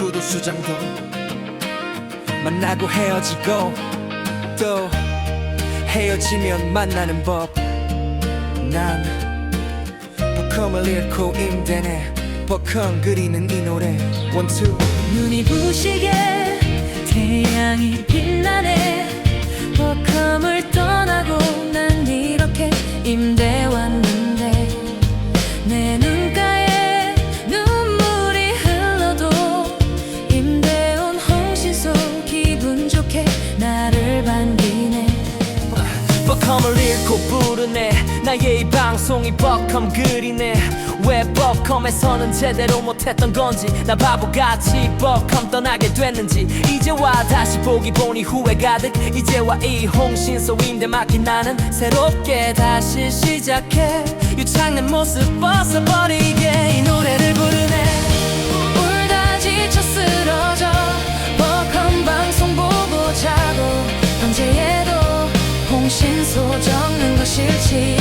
구도 수정도 만나고 헤어지고 또 헤어지면 만나는 법난 버컴을 잃고 임대네. 버컴 그리는 이 노래. 원투 눈이 부시게 태양이 빛나네. 버컴을 떠나고 난 이렇게 임대 왔는데 내 눈가 버컴을 잃고 부르네. 나의 이 방송이 버컴 그리네. 왜 버컴에서는 제대로 못했던 건지 나 바보같이 버컴 떠나게 됐는지. 이제와 다시 보기 보니 후회 가득. 이제와 이 홍신소 임대 맡긴 나는 새롭게 다시 시작해. 유창한 모습 벗어버리 자고